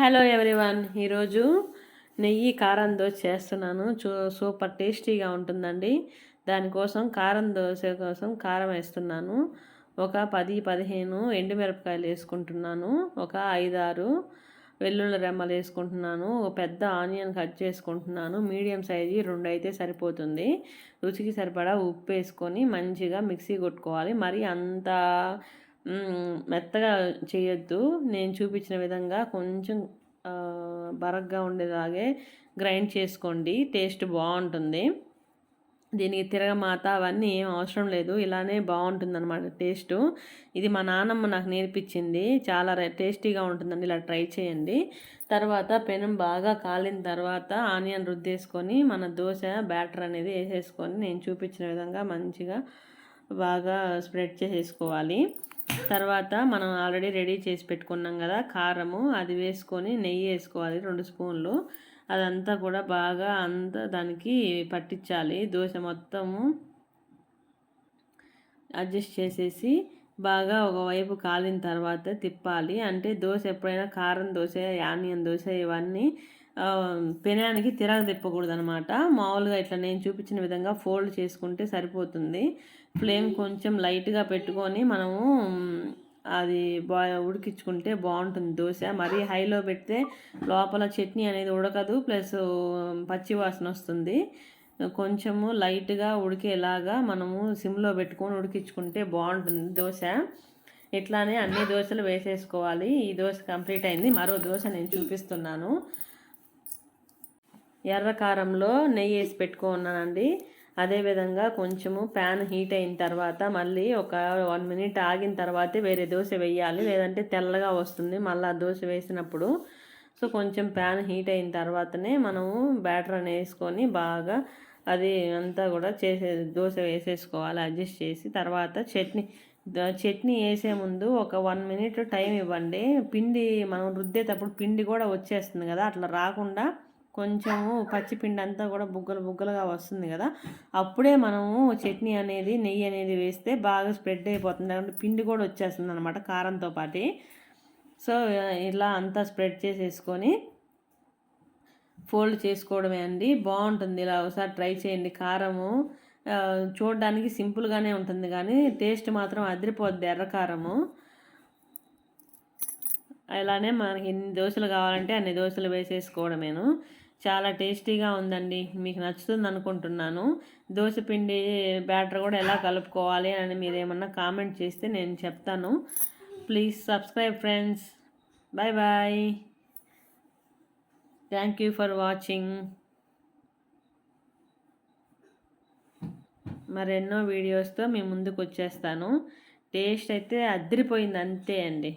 Hello everyone ఈరోజు నెయ్యి కారం దోశ చేస్తున్నాను. చూ సూపర్ టేస్టీగా ఉంటుందండి. దానికోసం కారం దోశ కోసం కారం వేస్తున్నాను. ఒక పది పదిహేను ఎండుమిరపకాయలు వేసుకుంటున్నాను. ఒక ఐదారు వెల్లుల్లి రెమ్మలు వేసుకుంటున్నాను. ఒక పెద్ద ఆనియన్ కట్ చేసుకుంటున్నాను. మీడియం సైజు రెండు అయితే సరిపోతుంది. రుచికి సరిపడా ఉప్పు వేసుకొని మంచిగా మిక్సీ కొట్టుకోవాలి. మరి అంత మెత్తగా చేయొద్దు. నేను చూపించిన విధంగా కొంచెం బరగ్గా ఉండేలాగే గ్రైండ్ చేసుకోండి. టేస్ట్ బాగుంటుంది. దీనికి తిరగమాత అవన్నీ ఏం అవసరం లేదు. ఇలానే బాగుంటుంది అనమాట టేస్ట్. ఇది మా నాన్నమ్మ నాకు నేర్పించింది. చాలా టేస్టీగా ఉంటుందండి. ఇలా ట్రై చేయండి. తర్వాత పెనం బాగా కాలిన తర్వాత ఆనియన్ రుద్దేసుకొని మన దోశ బ్యాటర్ అనేది వేసేసుకొని నేను చూపించిన విధంగా మంచిగా బాగా స్ప్రెడ్ చేసేసుకోవాలి. తర్వాత మనం ఆల్రెడీ రెడీ చేసి పెట్టుకున్నాం కదా కారము అది వేసుకొని నెయ్యి వేసుకోవాలి రెండు స్పూన్లు. అదంతా కూడా బాగా అంతా దానికి పట్టించాలి. దోశ మొత్తము అడ్జస్ట్ చేసేసి బాగా ఒకవైపు కాలిన తర్వాత తిప్పాలి. అంటే దోశ ఎప్పుడైనా కారం దోశ ఆనియన్ దోశ ఇవన్నీ పెనానికి తిరగ తిప్పకూడదు అనమాట మామూలుగా ఇట్లా నేను చూపించిన విధంగా ఫోల్డ్ చేసుకుంటే సరిపోతుంది. ఫ్లేమ్ కొంచెం లైట్గా పెట్టుకొని మనము అది బా ఉడికించుకుంటే బాగుంటుంది దోశ. మరీ హైలో పెడితే లోపల చట్నీ అనేది ఉడకదు ప్లస్ పచ్చి వాసన వస్తుంది. కొంచెము లైట్గా ఉడికేలాగా మనము సిమ్లో పెట్టుకొని ఉడికించుకుంటే బాగుంటుంది దోశ. ఇట్లానే అన్ని దోశలు వేసేసుకోవాలి. ఈ దోశ కంప్లీట్ అయింది. మరో దోశ నేను చూపిస్తున్నాను. ఎర్ర కారంలో నెయ్యి వేసి పెట్టుకున్నానండి అదేవిధంగా కొంచెము ప్యాన్ హీట్ అయిన తర్వాత మళ్ళీ ఒక వన్ మినిట్ ఆగిన తర్వాతే వేరే దోశ వేయాలి. లేదంటే తెల్లగా వస్తుంది మళ్ళీ దోశ వేసినప్పుడు. సో కొంచెం ప్యాన్ హీట్ అయిన తర్వాతనే మనము బ్యాటర్ అని వేసుకొని బాగా అది అంతా కూడా చేసే దోశ వేసేసుకోవాలి. అడ్జస్ట్ చేసి తర్వాత చట్నీ చట్నీ వేసే ముందు ఒక వన్ మినిట్ టైం ఇవ్వండి. పిండి మనం రుద్దేటప్పుడు పిండి కూడా వచ్చేస్తుంది కదా అట్లా రాకుండా కొంచెము పచ్చిపిండి అంతా కూడా బుగ్గలు బుగ్గలుగా వస్తుంది కదా. అప్పుడే మనము చట్నీ అనేది నెయ్యి అనేది వేస్తే బాగా స్ప్రెడ్ అయిపోతుంది. అంటే పిండి కూడా వచ్చేస్తుంది అనమాట కారంతో పాటు. సో ఇలా అంతా స్ప్రెడ్ చేసేసుకొని ఫోల్డ్ చేసుకోవడమే అండి. బాగుంటుంది. ఇలా ఒకసారి ట్రై చేయండి. కారము చూడడానికి సింపుల్గానే ఉంటుంది కానీ టేస్ట్ మాత్రం అదిరిపోద్ది ఎర్రకారము. అలానే మనకి ఎన్ని దోశలు కావాలంటే అన్ని దోశలు వేసేసుకోవడమేను. చాలా టేస్టీగా ఉందండి. మీకు నచ్చుతుంది అనుకుంటున్నాను. దోశ పిండి బ్యాటర్ కూడా ఎలా కలుపుకోవాలి అని మీరు ఏమన్నా కామెంట్ చేస్తే నేను చెప్తాను. Please subscribe friends. Bye bye. Thank you for watching. మరెన్నో వీడియోస్తో మీ ముందుకు వచ్చేస్తాను. టేస్ట్ అయితే అద్దరిపోయింది అంతే అండి.